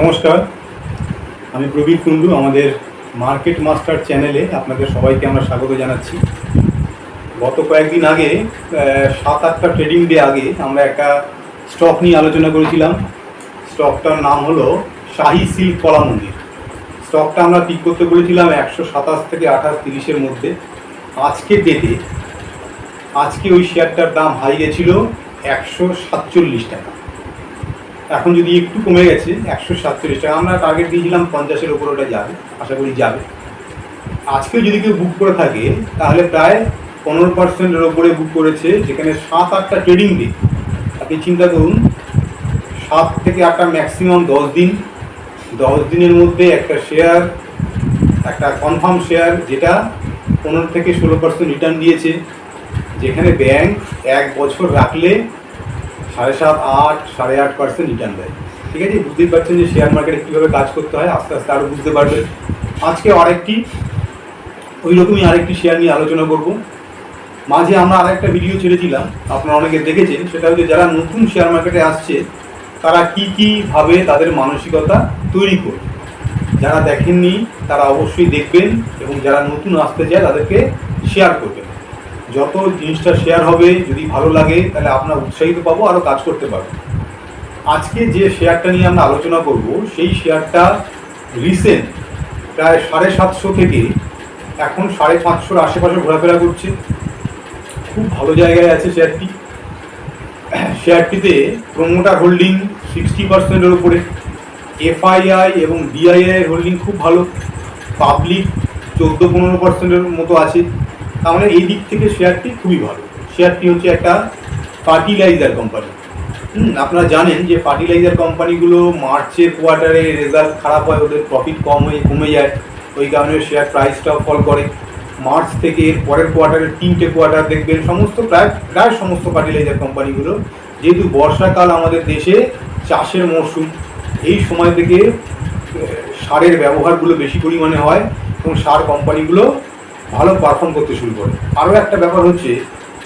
নমস্কার। আমি প্রবীর কুণ্ডু, আমাদের মার্কেট মাস্টার চ্যানেলে আপনাদের সবাইকে আমরা স্বাগত জানাচ্ছি। গত কয়েকদিন আগে সাত আটটা ট্রেডিং ডে আগে আমরা একটা স্টক নিয়ে আলোচনা করেছিলাম। স্টকটার নাম হলো শাহি সিল্ক কলা মন্দির। স্টকটা আমরা পিক করতে বলেছিলাম একশো সাতাশ থেকে আঠাশ তিরিশের মধ্যে। আজকে ডেটে আজকে ওই শেয়ারটার দাম হাই গেছিল একশো সাতচল্লিশ টাকা। এখন যদি একটু কমে গেছে, একশো সাতচল্লিশ টাকা, আমরা টার্গেট দিয়েছিলাম পঞ্চাশের উপর, ওটা যাবে, আশা করি যাবে। আজকে যদি কেউ বুক করে থাকে, তাহলে প্রায় পনেরো পার্সেন্টের ওপরে বুক করেছে, যেখানে সাত আটটা ট্রেডিং ডে আপনি চিন্তা করুন, সাত থেকে আটটা ম্যাক্সিমাম দশ দিন। দশ দিনের মধ্যে একটা শেয়ার একটা কনফার্ম শেয়ার যেটা পনেরো থেকে ষোলো পার্সেন্ট রিটার্ন দিয়েছে, যেখানে ব্যাংক এক বছর রাখলে সাড়ে সাত, আট, সাড়ে আট পার্সেন্ট রিটার্ন দেয়। ঠিক আছে? বুঝতেই পারছেন যে শেয়ার মার্কেটে কীভাবে কাজ করতে হয়, আস্তে আস্তে আরও বুঝতে পারবেন আজকে আরেকটি, ওই রকমই আরেকটি শেয়ার নিয়ে আলোচনা করব। মাঝে আমরা আরেকটা ভিডিও ছেড়েছিলাম, আপনারা অনেকে দেখেছেন, সেটা হচ্ছে যারা নতুন শেয়ার মার্কেটে আসছে, তারা কি কি ভাবে তাদের মানসিকতা তৈরি করবে যারা দেখেননি, তারা অবশ্যই দেখবেন এবং যারা নতুন আসতে চায়, তাদেরকে শেয়ার করবেন। যত জিনিসটা শেয়ার হবে, যদি ভালো লাগে, তাহলে আপনার উৎসাহিত পাবো আরও কাজ করতে পারব। আজকে যে শেয়ারটা নিয়ে আমরা আলোচনা করব, সেই শেয়ারটা রিসেন্ট প্রায় সাড়ে সাতশো থেকে এখন সাড়ে পাঁচশোর আশেপাশে ঘোরাফেরা করছে। খুব ভালো জায়গায় আছে শেয়ারটি শেয়ারটিতে প্রোমোটার হোল্ডিং সিক্সটি পার্সেন্টের উপরে। এফআইআই এবং ডিআইআই হোল্ডিং খুব ভালো। পাবলিক চোদ্দ পনেরো পার্সেন্টের মতো আছে। তার মানে এই দিক থেকে শেয়ারটি খুবই ভালো। শেয়ারটি হচ্ছে একটা ফার্টিলাইজার কোম্পানি আপনারা জানেন যে ফার্টিলাইজার কোম্পানিগুলো মার্চের কোয়ার্টারে রেজাল্ট খারাপ হয়, ওদের প্রফিট কম হয়ে, কমে যায়। ওই কারণে শেয়ার প্রাইসটাও ফল করে। মার্চ থেকে এর পরের কোয়ার্টারে তিনটে কোয়ার্টার দেখবেন, সমস্ত প্রায় প্রায় সমস্ত ফার্টিলাইজার কোম্পানিগুলো যেহেতু বর্ষাকাল আমাদের দেশে চাষের মরশুম, এই সময় থেকে সারের ব্যবহারগুলো বেশি পরিমাণে হয় এবং সার কোম্পানিগুলো ভালো পারফর্ম করতে শুরু করে। আরও একটা ব্যাপার হচ্ছে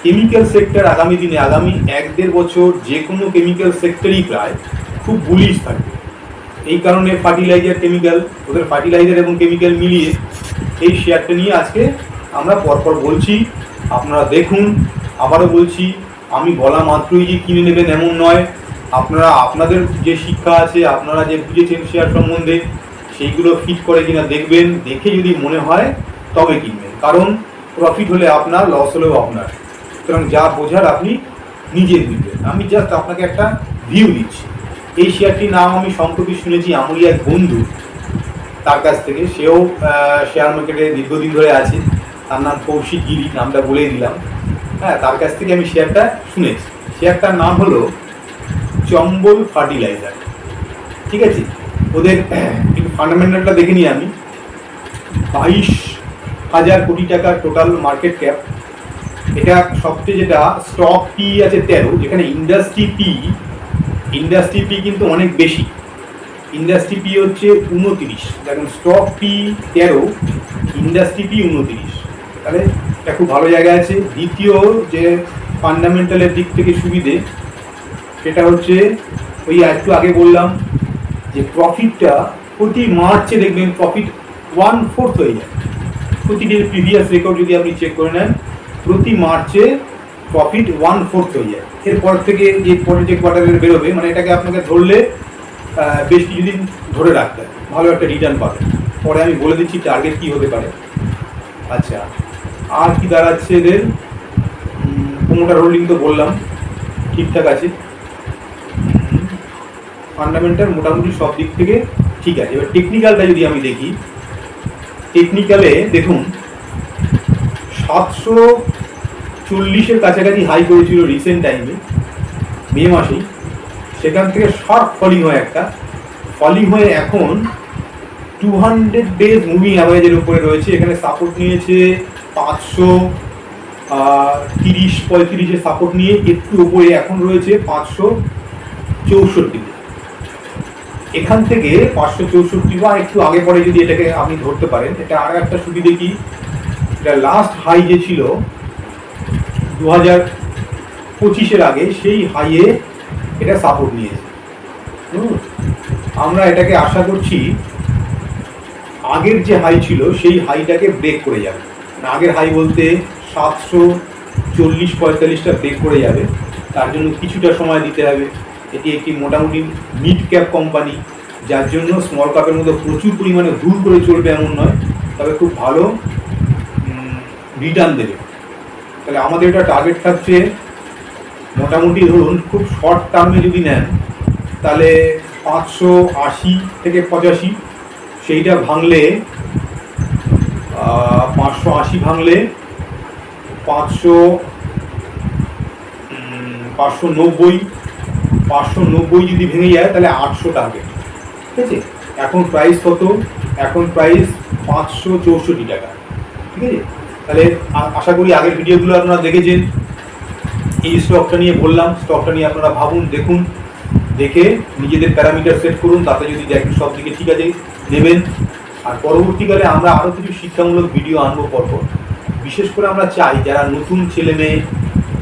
কেমিক্যাল সেক্টর আগামী দিনে, আগামী এক দেড় বছর যে কোনো কেমিক্যাল সেক্টরই প্রায় খুব বুলিশ থাকবে। এই কারণে ফার্টিলাইজার কেমিক্যাল ওদের ফার্টিলাইজার এবং কেমিক্যাল মিলিয়ে এই শেয়ারটা নিয়ে আজকে আমরা পরপর বলছি। আপনারা দেখুন, আবারও বলছি, আমি বলা মাত্রই যে কিনে নেবেন এমন নয়। আপনারা, আপনাদের যে শিক্ষা আছে, আপনারা যে বুঝেছেন শেয়ার সম্বন্ধে, সেইগুলো ফিট করে কিনা দেখবেন, দেখে যদি মনে হয়, তবে কিনবেন। কারণ প্রফিট হলে আপনার লস হলেও আপনার। সুতরাং যা বোঝার আপনি নিজে বুঝবেন আমি জাস্ট আপনাকে একটা ভিউ দিচ্ছি। এই শেয়ারটির নাম আমি সম্প্রতি শুনেছি আমলি এক বন্ধু তার কাছ থেকে। সেও শেয়ার মার্কেটে দীর্ঘদিন ধরে আছে। তার নাম কৌশিক গিরি, নামটা বলে দিলাম। হ্যাঁ তার কাছ থেকে আমি শেয়ারটা শুনেছি। শেয়ারটার নাম হলো চম্বল ফার্টিলাইজার। ঠিক আছে? ওদের ফান্ডামেন্টালটা দেখে নিই আমি। বাইশ হাজার কোটি টাকার টোটাল মার্কেট ক্যাপ এটা সবচেয়ে যেটা স্টক পি আছে তেরো, যেখানে ইন্ডাস্ট্রি পি ইন্ডাস্ট্রি পি কিন্তু অনেক বেশি। ইন্ডাস্ট্রি পি হচ্ছে উনতিরিশ দেখুন স্টক পি তেরো ইন্ডাস্ট্রি পি উনতিরিশ। তাহলে এটা খুব ভালো জায়গায় আছে। দ্বিতীয় যে ফান্ডামেন্টালের দিক থেকে সুবিধে, সেটা হচ্ছে ওই একটু আগে বললাম যে প্রফিটটা প্রতি মার্চে দেখবেন প্রফিট ওয়ান ফোর্থ হয়ে যায়। প্রতিটির প্রিভিয়াস রেকর্ড যদি আপনি চেক করে নেন, প্রতি মার্চে প্রফিট ওয়ান ফোর্থ হয়ে যায়। এরপর থেকে যে পরে যে কোয়ার্টারের বেরোবে মানে এটাকে আপনাকে ধরলে বেশ কিছুদিন ধরে রাখতে হয়। ভালো একটা রিটার্ন পাবে পরে আমি বলে দিচ্ছি টার্গেট কী হতে পারে। আচ্ছা আর কি দাঁড়াচ্ছে এদের? প্রোমোটার হোল্ডিং তো বললাম, ঠিকঠাক আছে। ফান্ডামেন্টাল মোটামুটি সব দিক থেকে ঠিক আছে। এবার টেকনিক্যালটা যদি আমি দেখি টেকনিক্যালে দেখুন, সাতশো চল্লিশের কাছাকাছি হাই করেছিল রিসেন্ট টাইমে মে মাসেই। সেখান থেকে শর্ট ফলিং হয় একটা। ফলিং হয়ে এখন টু হান্ড্রেড ডেজ মুভিং অ্যাভারেজের উপরে রয়েছে। এখানে সাপোর্ট নিয়েছে পাঁচশো তিরিশ, পঁয়ত্রিশে সাপোর্ট নিয়ে একটু উপরে এখন রয়েছে পাঁচশো চৌষট্টিতে। এখান থেকে পাঁচশো চৌষট্টি বা একটু আগে পরে যদি এটাকে আপনি ধরতে পারেন, এটা আর একটা সুবিধে কি? এটা লাস্ট হাই যে ছিল দু হাজার পঁচিশের আগে সেই হাইয়ে এটা সাপোর্ট নিয়েছে। আমরা এটাকে আশা করছি আগের যে হাই ছিল, সেই হাইটাকে ব্রেক করে যাবে। মানে আগের হাই বলতে সাতশো চল্লিশ পঁয়তাল্লিশটা ব্রেক করে যাবে। তার জন্য কিছুটা সময় দিতে হবে। এটি একটি মোটামুটি মিড ক্যাপ কোম্পানি যার জন্য স্মল ক্যাপের মধ্যে প্রচুর পরিমাণে ভুল করে চলবে এমন নয়, তবে খুব ভালো রিটার্ন দেবে। তাহলে আমাদের এটা টার্গেট থাকছে, মোটামুটি ধরুন খুব শর্ট টার্মে যদি নেন, তাহলে পাঁচশো আশি থেকে পঁচাশি, সেইটা ভাঙলে পাঁচশো আশি ভাঙলে পাঁচশো পাঁচশো নব্বই পাঁচশো নব্বই যদি ভেঙে যায়, তাহলে আটশো টার্গেট ঠিক আছে? এখন প্রাইস কত? এখন প্রাইস পাঁচশো চৌষট্টি টাকা। ঠিক আছে? তাহলে আশা করি আগের ভিডিওগুলো আপনারা দেখেছেন। এই স্টকটা নিয়ে বললাম স্টকটা নিয়ে আপনারা ভাবুন, দেখুন, দেখে নিজেদের প্যারামিটার সেট করুন, তাতে যদি দেখেন সব দিকে ঠিক আছে, নেবেন। আর পরবর্তীকালে আমরা আরও কিছু শিক্ষামূলক ভিডিও আনব পরপর। বিশেষ করে আমরা চাই, যারা নতুন ছেলে মেয়ে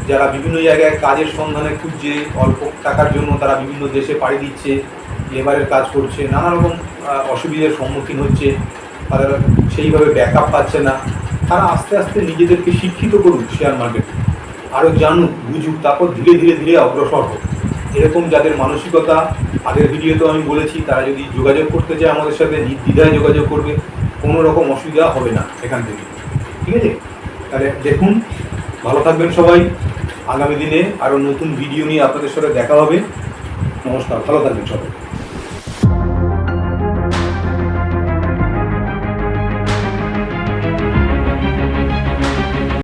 যারা বিভিন্ন জায়গায় কাজের সন্ধানে খুঁজছে, অল্প টাকার জন্য তারা বিভিন্ন দেশে পাড়ি দিচ্ছে লেবারের কাজ করছে, নানা রকম অসুবিধার সম্মুখীন হচ্ছে তারা সেইভাবে ব্যাকআপ পাচ্ছে না। তারা আস্তে আস্তে নিজেদেরকে শিক্ষিত করুক শেয়ার মার্কেটে আরও জানুক, বুঝুক, তারপর ধীরে ধীরে ধীরে অগ্রসর হোক। এরকম যাদের মানসিকতা, আগের ভিডিওতেও আমি বলেছি, তারা যদি যোগাযোগ করতে চায় আমাদের সাথে, নির্দ্বিধায় যোগাযোগ করবে, কোনো রকম অসুবিধা হবে না এখান থেকে। ঠিক আছে? তাহলে দেখুন, ভালো থাকবেন সবাই। আগামী দিনে আরও নতুন ভিডিও নিয়ে আপনাদের সাথে দেখা হবে। নমস্কার ভালো থাকবেন সবাই।